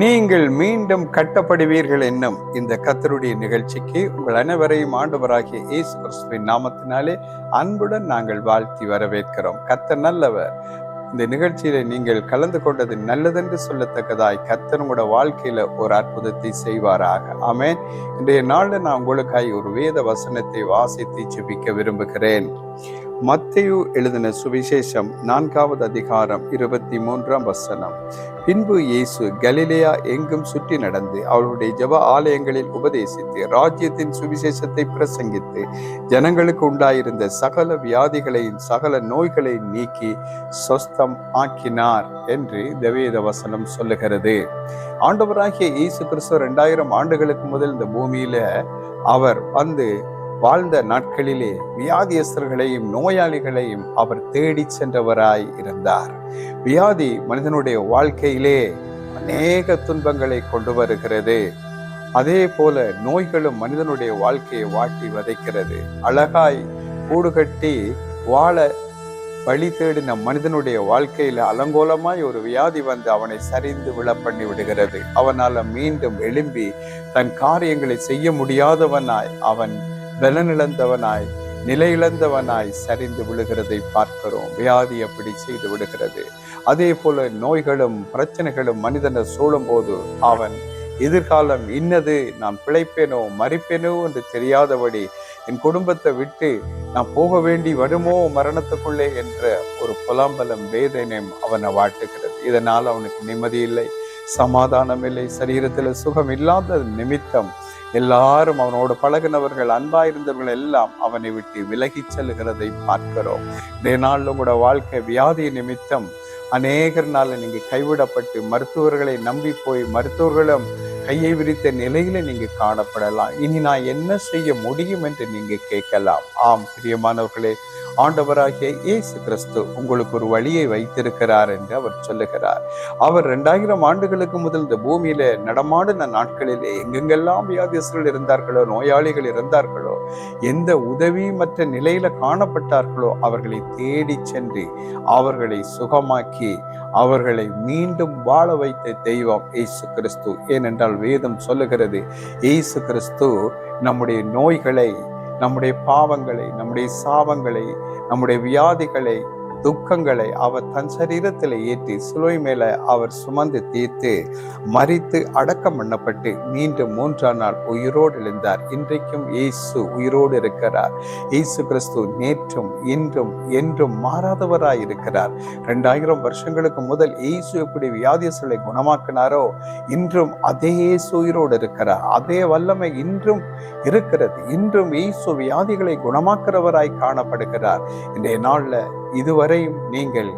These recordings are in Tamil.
நீங்கள் மீண்டும் கட்டப்படுவீர்கள் என்னும் இந்த கத்தருடைய நிகழ்ச்சிக்கு உங்கள் அனைவரையும் ஆண்டவராகிய இயேசு கிறிஸ்துவின் நாமத்தினாலே அன்புடன் நாங்கள் வாழ்த்தி வரவேற்கிறோம். கத்தர் நல்லவர். இந்த நிகழ்ச்சியில நீங்கள் கலந்து கொண்டது நல்லதென்று சொல்லத்தக்கதாய் கத்தர் உங்களோட வாழ்க்கையில ஒரு அற்புதத்தை செய்வாராக. ஆமேன். இன்றைய நாளில் நான் உங்களுக்காய் ஒரு வேத வசனத்தை வாசித்து ஜெபிக்க விரும்புகிறேன். மத்தையு எழுதின சுவிசேஷம் நான்காவது அதிகாரம் இருபத்தி மூன்றாம் வசனம். பின்பு இயேசு கலிலேயா எங்கும் சுற்றி நடந்து அவருடைய ஜப ஆலயங்களில் உபதேசித்து ராஜ்யத்தின் சுவிசேஷத்தை பிரசங்கித்து ஜனங்களுக்கு உண்டாயிருந்த சகல வியாதிகளையும் சகல நோய்களையும் நீக்கி சொஸ்தம் ஆக்கினார் என்று தவேத வசனம் சொல்லுகிறது. ஆண்டவராகிய இயேசு கிறிஸ்துவ ரெண்டாயிரம் ஆண்டுகளுக்கு முதல் இந்த பூமியில அவர் வந்து வாழ்ந்த நாட்களிலே வியாதியஸ்தர்களையும் நோயாளிகளையும் அவர் தேடி சென்றவராய் இருந்தார். வியாதி மனிதனுடைய வாழ்க்கையிலே அநேக துன்பங்களை கொண்டு வருகிறது. அதே போல நோய்களும் மனிதனுடைய வாழ்க்கையை வாட்டி வதைக்கிறது. அழகாய் கூடு கட்டி வாழ வழி தேடின மனிதனுடைய வாழ்க்கையில அலங்கோலமாய் ஒரு வியாதி வந்து அவனை சரிந்து விழ பண்ணி விடுகிறது. அவனால மீண்டும் எழும்பி தன் காரியங்களை செய்ய முடியாதவனாய் அவன் பலனிழந்தவனாய் நிலையிழந்தவனாய் சரிந்து விழுகிறதை பார்க்கிறோம். வியாதி அப்படி செய்து விடுகிறது. அதே போல நோய்களும் பிரச்சனைகளும் மனிதனை சூழும் போது அவன் எதிர்காலம் இன்னது நான் பிழைப்பேனோ மறிப்பேனோ என்று தெரியாதபடி என் குடும்பத்தை விட்டு நான் போக வேண்டி வருமோ மரணத்துக்குள்ளே என்ற ஒரு புலாம்பலம் வேதனையும் அவனை வாட்டுகிறது. இதனால் அவனுக்கு நிம்மதி இல்லை சமாதானம் இல்லை சரீரத்தில் சுகம் இல்லாத நிமித்தம் எல்லாரும் அவனோடு பழகினவர்கள் அன்பாயிருந்தவர்கள் எல்லாம் அவனை விட்டு விலகிச் செல்கிறதை பார்க்கிறோம். இதே நாளில் உங்களோட வாழ்க்கை வியாதி நிமித்தம் அநேகர்னால நீங்க கைவிடப்பட்டு மருத்துவர்களை நம்பி போய் மருத்துவர்களும் கையை விரித்த நிலையில நீங்க காணப்படலாம். இனி நான் என்ன செய்ய முடியும் என்று நீங்க கேட்கலாம். ஆம் பிரியமானவர்களே ஆண்டவராகிய இயேசு கிறிஸ்து உங்களுக்கு ஒரு வழியை வைத்திருக்கிறார் என்று அவர் சொல்லுகிறார். அவர் ரெண்டாயிரம் ஆண்டுகளுக்கு முதல் இந்த பூமியில நடமாடின நாட்களிலே எங்கெங்கெல்லாம் வியாதியஸ்தர்கள் இருந்தார்களோ நோயாளிகள் இருந்தார்களோ எந்த உதவி மற்ற நிலையில காணப்பட்டார்களோ அவர்களை தேடி சென்று அவர்களை சுகமாக்கி அவர்களை மீண்டும் வாழ வைத்த தெய்வம் இயேசு கிறிஸ்து. ஏனென்றால் வேதம் சொல்லுகிறது இயேசு கிறிஸ்து நம்முடைய நோய்களை நம்முடைய பாவங்களை நம்முடைய சாபங்களை நம்முடைய வியாதிகளை துக்கங்களை அவர் தன் சரீரத்தில் ஏற்றி சிலுவை மேல அவர் சுமந்து தீர்த்து மறித்து அடக்கம் பண்ணப்பட்டு மீண்டும் மூன்றாம் நாள் உயிரோடு எழுந்தார். இன்றைக்கும் இயேசு உயிரோடு இருக்கிறார். இயேசு கிறிஸ்து நேற்றும் இன்றும் என்றும் மாறாதவராய் இருக்கிறார். ரெண்டாயிரம் வருஷங்களுக்கு முதல் இயேசு எப்படி வியாதியசலை குணமாக்கினாரோ இன்றும் அதே இயேசு உயிரோடு இருக்கிறார். அதே வல்லமை இன்றும் இருக்கிறது. இன்றும் இயேசு வியாதிகளை குணமாக்குறவராய் காணப்படுகிறார். இன்றைய நாளில் இதுவரையும் நீங்கள்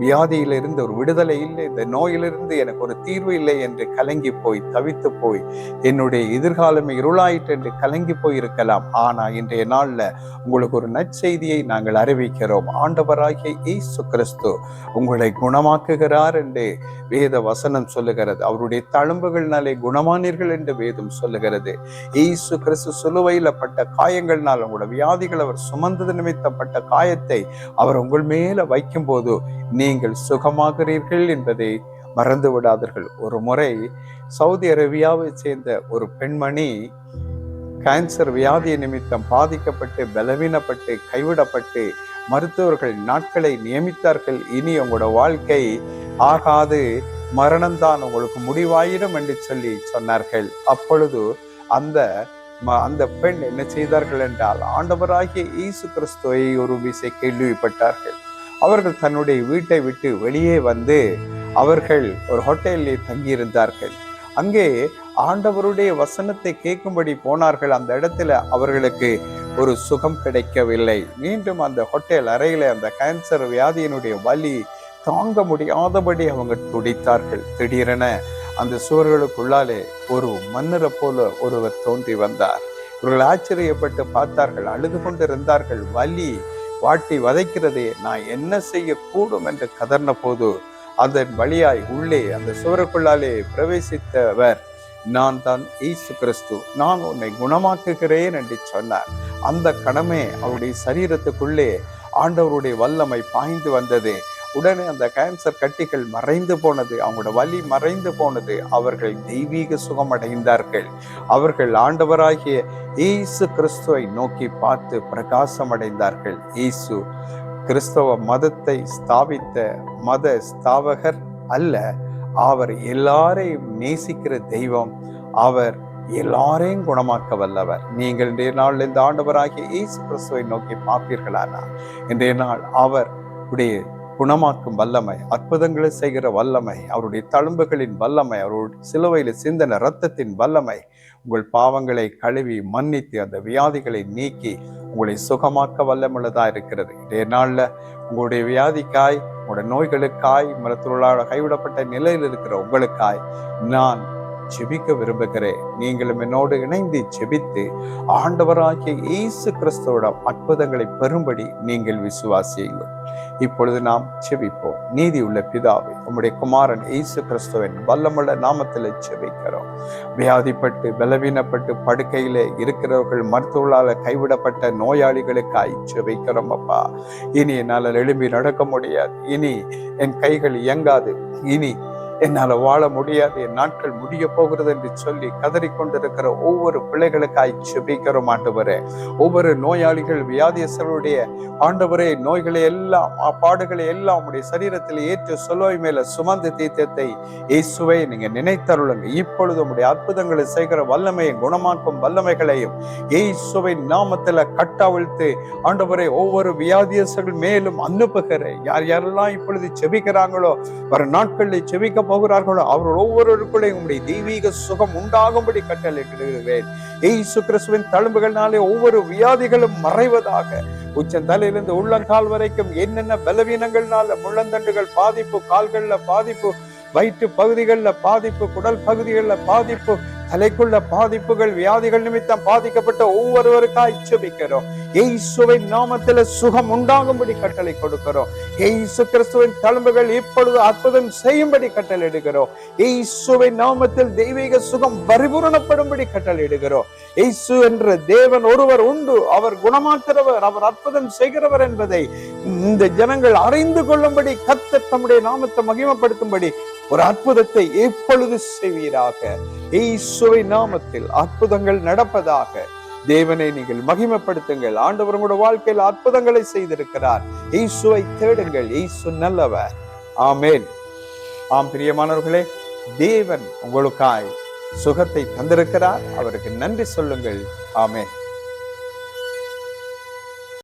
வியாதியிலிருந்து ஒரு விடுதலை இல்லை இந்த நோயிலிருந்து எனக்கு ஒரு தீர்வு இல்லை என்று கலங்கி போய் தவித்து போய் என்னுடைய எதிர்காலம் இருளாயிற்று என்று கலங்கி போய் இருக்கலாம். ஆனா இன்றைய நாள்ல உங்களுக்கு ஒரு நற்செய்தியை நாங்கள் அறிவிக்கிறோம். ஆண்டவராகிய இயேசு கிறிஸ்து உங்களை குணமாக்குகிறார் என்று வேத வசனம் சொல்லுகிறது. அவருடைய தழும்புகள்னாலே குணமானீர்கள் என்று வேதம் சொல்லுகிறது. இயேசு கிறிஸ்து சிலுவையில் பட்ட காயங்கள்னால் உங்களோட வியாதிகள் அவர் சுமந்தது நிமித்தப்பட்ட காயத்தை அவர் உங்கள் மேல வைக்கும் போது நீங்கள் சுகமாகிறீர்கள் என்பதை மறந்து விடாதீர்கள் ஒரு முறை சவுதி அரேபியாவை சேர்ந்த ஒரு பெண்மணி கேன்சர் வியாதி நிமித்தம் பாதிக்கப்பட்டு பலவீனப்பட்டு கைவிடப்பட்டு மருத்துவர்கள் நாட்களை நியமித்தார்கள். இனி உங்களோட வாழ்க்கை ஆகாது. மரணம்தான் உங்களுக்கு முடிவாயிடும் என்று சொல்லி சொன்னார்கள். அப்பொழுது அந்த அந்த பெண் என்ன செய்தார்கள் என்றால் ஆண்டவராகிய இயேசு கிறிஸ்துவை ஒரு விசை கேள்விப்பட்டார்கள். அவர்கள் தன்னுடைய வீட்டை விட்டு வெளியே வந்து அவர்கள் ஒரு ஹோட்டலில் தங்கியிருந்தார்கள். அங்கே ஆண்டவருடைய வசனத்தை கேட்கும்படி போனார்கள். அந்த இடத்துல அவர்களுக்கு ஒரு சுகம் கிடைக்கவில்லை. மீண்டும் அந்த ஹோட்டல் அறையில் அந்த கேன்சர் வியாதியினுடைய வலி தாங்க முடியாதபடி அவங்க துடித்தார்கள். திடீரென அந்த சுவர்களுக்குள்ளாலே ஒரு மன்னரை போல ஒருவர் தோன்றி வந்தார். இவர்கள் ஆச்சரியப்பட்டு பார்த்தார்கள். அழுது கொண்டிருந்தார்கள். வலி வாட்டி வதைக்கிறதே நான் என்ன செய்யக்கூடும் என்று கதர்ன போது அதன் வழியாய் உள்ளே அந்த சுவருக்குள்ளாலே பிரவேசித்தவர் நான் தான் இயேசு கிறிஸ்து நான் உன்னை குணமாக்குகிறேன் என்று சொன்னார். அந்த கடமை அவருடைய சரீரத்துக்குள்ளே ஆண்டவருடைய வல்லமை பாய்ந்து வந்தது. உடனே அந்த கேன்சர் கட்டிகள் மறைந்து போனது அவங்களோட வலி மறைந்து போனது அவர்கள் தெய்வீக சுகம் அடைந்தார்கள் அவர்கள் ஆண்டவராகிய இயேசு கிறிஸ்துவை நோக்கி பார்த்து பிரகாசம் அடைந்தார்கள் இயேசு கிறிஸ்தவ மதத்தை ஸ்தாபித்த மத ஸ்தாபகர் அல்ல அவர் எல்லாரையும் நேசிக்கிற தெய்வம் அவர் எல்லாரையும் குணமாக்க வல்லவர். நீங்கள் இன்றைய நாள் இந்த ஆண்டவராகிய இயேசு கிறிஸ்துவை நோக்கி பார்ப்பீர்களானால் இன்றைய நாள் அவர் உடைய குணமாக்கும் வல்லமை அற்புதங்களை செய்கிற வல்லமை அவருடைய தழும்புகளின் வல்லமை அவருடைய சிலுவையில் சிந்தன இரத்தத்தின் வல்லமை உங்கள் பாவங்களை கழுவி மன்னித்து அந்த வியாதிகளை நீக்கி உங்களை சுகமாக்க வல்லமுள்ளதாக இருக்கிறது. இதே நாளில் உங்களுடைய வியாதிக்காய் உங்களுடைய நோய்களுக்காய் மருத்துவர்களால் கைவிடப்பட்ட நிலையில் இருக்கிற உங்களுக்காய் நான் ஜெபிக்க விரும்புகிறேன் நீங்களும் என்னோடு இணைந்து ஜெபித்து ஆண்டவராகிய இயேசு கிறிஸ்துவோட அற்புதங்களை பெறும்படி நீங்கள் விசுவாசியுங்கள். இப்பொழுது நாம் செபிப்போம். நீதி உள்ள பிதாவை உம்முடைய குமாரன் இயேசு கிறிஸ்துவின் வல்லமுள்ள நாமத்தில் செபிக்கிறோம். வியாதிப்பட்டு பலவீனப்பட்டு படுக்கையிலே இருக்கிறவர்கள் மருத்துவர்களால் கைவிடப்பட்ட நோயாளிகளுக்காய் செபிக்கிறோம் அப்பா. இனி என்னால் எழும்பி நடக்க முடியாது. இனி என் கைகள் இயங்காது. இனி என்னால் வாழ முடியாது என் நாட்கள் முடிய போகிறது என்று சொல்லி கதறிக்கொண்டிருக்கிற ஒவ்வொரு பிள்ளைகளுக்காய் செபிக்கிறோம் ஆண்டவரே. ஒவ்வொரு நோயாளிகள் வியாதியஸ்தருடைய ஆண்டவரே நோய்களை எல்லாம் பாடுகளை எல்லாம் உடைய சரீரத்தில் ஏற்று சொல்லுவை மேல சுமந்து தீர்த்தத்தை இயேசுவை நீங்க நினைத்தருளுங்க. இப்பொழுது உடைய அற்புதங்களை செய்கிற வல்லமையும் குணமாக்கும் வல்லமைகளையும் இயேசுவை நாமத்துல கட்டவிழ்த்து ஆண்டவரை ஒவ்வொரு வியாதியஸ்தர்கள் மேலும் அனுப்புகிறேன். யார் யாரெல்லாம் இப்பொழுது செபிக்கிறாங்களோ வர நாட்களில் செபிக்க போகிறார்களோ அவர்கள் ஒவ்வொருவருக்குள்ளே உங்களுடைய தெய்வீக சுகம் உண்டாகும்படி கட்டளையிடுகிறேன். ஏசு கிறிஸ்துவின் தழும்புகள்னாலே ஒவ்வொரு வியாதிகளும் மறைவதாக உச்சன் தலையிலிருந்து உள்ளங்கால் வரைக்கும் என்னென்ன பலவீனங்கள்னால முள்ளந்தண்டுகள் பாதிப்பு கால்கள்ல பாதிப்பு வயிற்று பகுதிகளில் பாதிப்பு குடல் பகுதிகளில் பாதிப்பு தலைக்குள்ள பாதிப்புகள் வியாதிகள் நிமித்தம் பாதிக்கப்பட்ட ஒவ்வொருவருக்காய் ஜெபிக்கிறோம் ஏசுவின் நாமத்துல சுகம் உண்டாகும்படி கட்டளை கொடுக்கிறோம். எய்சு கிறிஸ்துவின் தழும்புகள் இப்பொழுது அற்புதம் செய்யும்படி கட்டளை இடுகிறோம் ஏசுவின் நாமத்தில் தெய்வீக சுகம் பரிபூரணப்படும்படி கட்டளை இடுகிறோம் எய்சு என்ற தேவன் ஒருவர் உண்டு. அவர் குணமாக்கிறவர் அவர் அற்புதம் செய்கிறவர் என்பதை இந்த ஜனங்கள் அறிந்து கொள்ளும்படி கத்த தம்முடைய நாமத்தை மகிமப்படுத்தும்படி ஒரு அற்புதத்தை எப்பொழுது செய்வீராக. இயேசுவை நாமத்தில் அற்புதங்கள் நடப்பதாக தேவனை நீங்கள் மகிமைப்படுத்துங்கள். ஆண்டவர் உங்களோட வாழ்க்கையில் அற்புதங்களை செய்திருக்கிறார். இயேசுவை தேடுங்கள். இயேசு நல்லவர். ஆமேன். ஆம் பிரியமானவர்களே தேவன் உங்களுக்காய் சுகத்தை தந்திருக்கிறார். அவருக்கு நன்றி சொல்லுங்கள். ஆமேன்.